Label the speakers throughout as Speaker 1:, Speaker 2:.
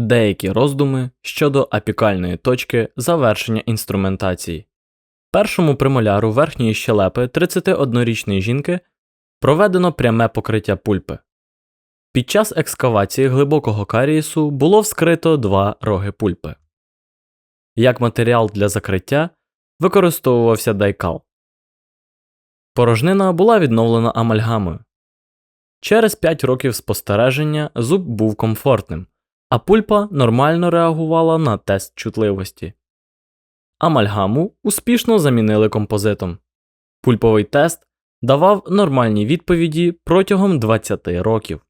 Speaker 1: Деякі роздуми щодо апікальної точки завершення інструментації. Першому премоляру верхньої щелепи 31-річної жінки проведено пряме покриття пульпи. Під час екскавації глибокого карієсу було вскрито два роги пульпи. Як матеріал для закриття використовувався дайкал. Порожнина була відновлена амальгамою. Через 5 років спостереження зуб був комфортним, а пульпа нормально реагувала на тест чутливості. Амальгаму успішно замінили композитом. Пульповий тест давав нормальні відповіді протягом 20 років.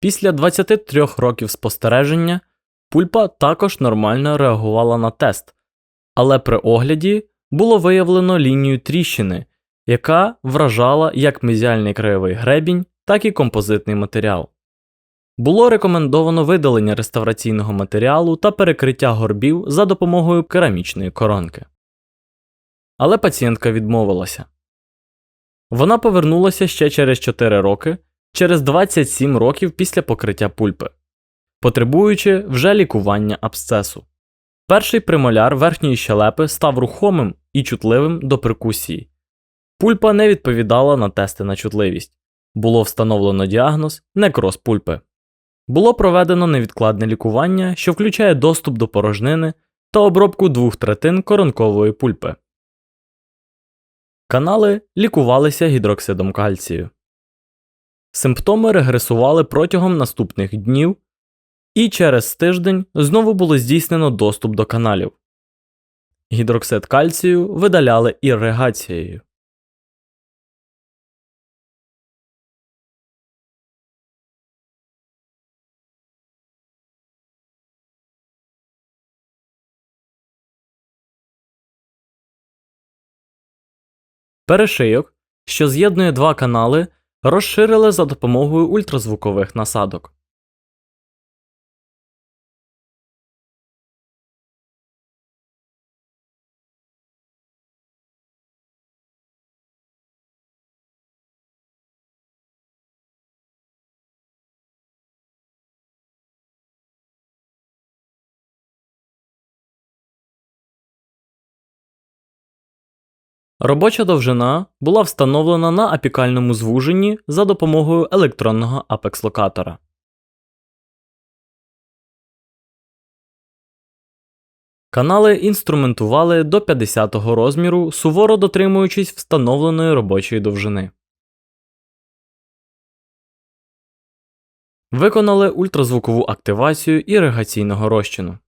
Speaker 1: Після 23 років спостереження пульпа також нормально реагувала на тест, але при огляді було виявлено лінію тріщини, яка вражала як мезіальний краєвий гребінь, так і композитний матеріал. Було рекомендовано видалення реставраційного матеріалу та перекриття горбів за допомогою керамічної коронки. Але пацієнтка відмовилася. Вона повернулася ще через 4 роки, через 27 років після покриття пульпи, потребуючи вже лікування абсцесу. Перший премоляр верхньої щелепи став рухомим і чутливим до перкусії. Пульпа не відповідала на тести на чутливість. Було встановлено діагноз некроз пульпи. Було проведено невідкладне лікування, що включає доступ до порожнини та обробку двох третин коронкової пульпи. Канали лікувалися гідроксидом кальцію. Симптоми регресували протягом наступних днів, і через тиждень знову було здійснено доступ до каналів. Гідроксид кальцію видаляли ірригацією. Перешийок, що з'єднує два канали, розширили за допомогою ультразвукових насадок. Робоча довжина була встановлена на апікальному звуженні за допомогою електронного апекс-локатора. Канали інструментували до 50-го розміру, суворо дотримуючись встановленої робочої довжини. Виконали ультразвукову активацію іригаційного розчину.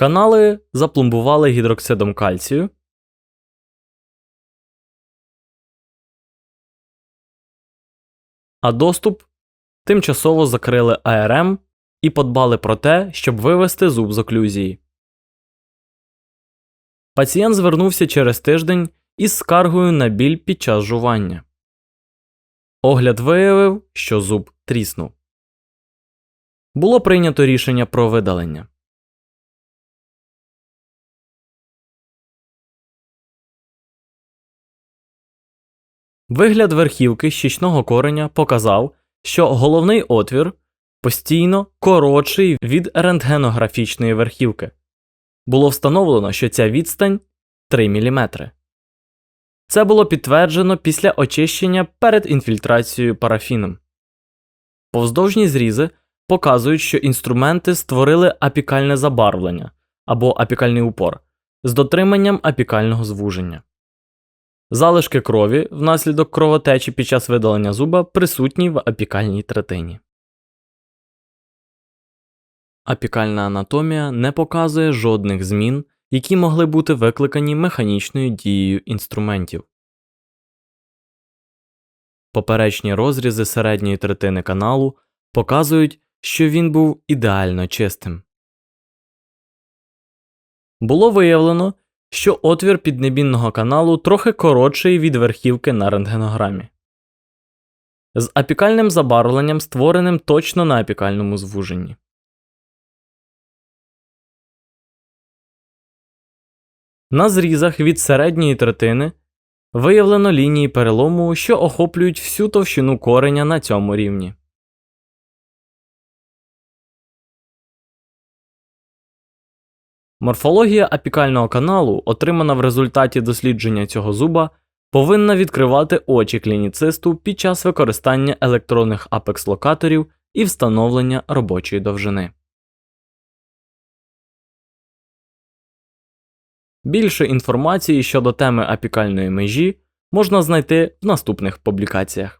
Speaker 1: Канали запломбували гідроксидом кальцію. А доступ тимчасово закрили АРМ і подбали про те, щоб вивести зуб з оклюзії. Пацієнт звернувся через тиждень із скаргою на біль під час жування. Огляд виявив, що зуб тріснув. Було прийнято рішення про видалення. Вигляд верхівки щічного кореня показав, що головний отвір постійно коротший від рентгенографічної верхівки. Було встановлено, що ця відстань 3 мм. Це було підтверджено після очищення перед інфільтрацією парафіном. Повздовжні зрізи показують, що інструменти створили апікальне забарвлення або апікальний упор з дотриманням апікального звуження. Залишки крові внаслідок кровотечі під час видалення зуба присутні в апікальній третині. Апікальна анатомія не показує жодних змін, які могли бути викликані механічною дією інструментів. Поперечні розрізи середньої третини каналу показують, що він був ідеально чистим. Було виявлено, що отвір піднебінного каналу трохи коротший від верхівки на рентгенограмі. З апікальним забарвленням, створеним точно на апікальному звуженні. На зрізах від середньої третини виявлено лінії перелому, що охоплюють всю товщину кореня на цьому рівні. Морфологія апікального каналу, отримана в результаті дослідження цього зуба, повинна відкривати очі клініцисту під час використання електронних апекс-локаторів і встановлення робочої довжини. Більше інформації щодо теми апікальної межі можна знайти в наступних публікаціях.